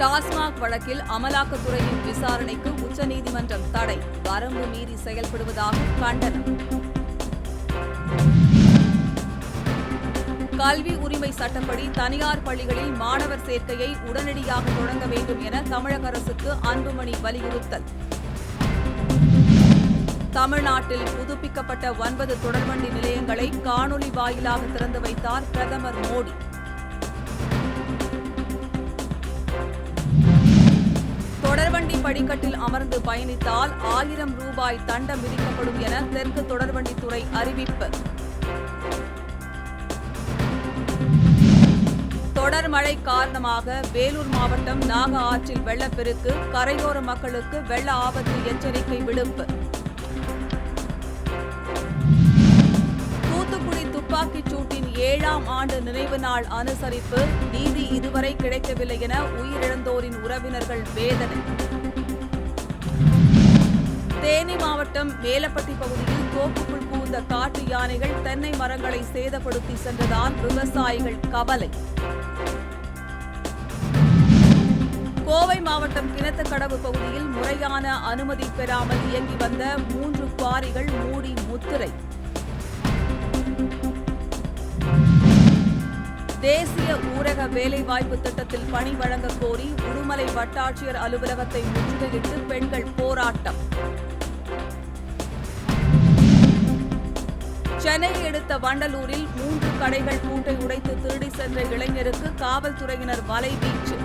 டாஸ்மாக் வழக்கில் அமலாக்கத்துறையின் விசாரணைக்கு உச்சநீதிமன்றம் தடை. வரம்பு மீறி செயல்படுவதாக கண்டனம். கல்வி உரிமை சட்டப்படி தனியார் பள்ளிகளில் மாணவர் சேர்க்கையை உடனடியாக தொடங்க வேண்டும் என தமிழக அரசுக்கு அன்புமணி வலியுறுத்தல். தமிழ்நாட்டில் புதுப்பிக்கப்பட்ட ஒன்பது தொடர்வண்டி நிலையங்களை காணொலி வாயிலாக திறந்து வைத்தார் பிரதமர் மோடி. படிக்கட்டில் அமர்ந்து பயணித்தால் ஆயிரம் ரூபாய் தண்டம் விதிக்கப்படும் என தெற்கு தொடர்வண்டித்துறை அறிவிப்பு. தொடர் மழை காரணமாக வேலூர் மாவட்டம் நாக ஆற்றில் வெள்ளப்பெருக்கு கரையோர மக்களுக்கு வெள்ள ஆபத்து எச்சரிக்கை விடுப்பு. தூத்துக்குடி துப்பாக்கிச் ஏழாம் ஆண்டு நினைவு நாள் அனுசரிப்பு நீதி இதுவரை கிடைக்கவில்லை என உயிரிழந்தோரின் உறவினர்கள் வேதனை. தேனி மாவட்டம் மேலப்பட்டி பகுதியில் தோப்புக்குள் புகுந்த காட்டு யானைகள் தென்னை மரங்களை சேதப்படுத்தி சென்றதால் விவசாயிகள் கவலை. கோவை மாவட்டம் கிணத்துக்கடவு பகுதியில் முறையான அனுமதி பெறாமல் இயங்கி வந்த மூன்று குவாரிகள் மூடி முத்திரை. தேசிய ஊரக வேலைவாய்ப்பு திட்டத்தில் பணி வழங்கக் கோரி உடுமலை வட்டாட்சியர் அலுவலகத்தை முற்றுகையிட்டு பெண்கள் போராட்டம். சென்னையை அடுத்த வண்டலூரில் மூன்று கடைகள் பூட்டை உடைத்து திருடி சென்ற இளைஞருக்கு காவல்துறையினர் வலைவீச்சு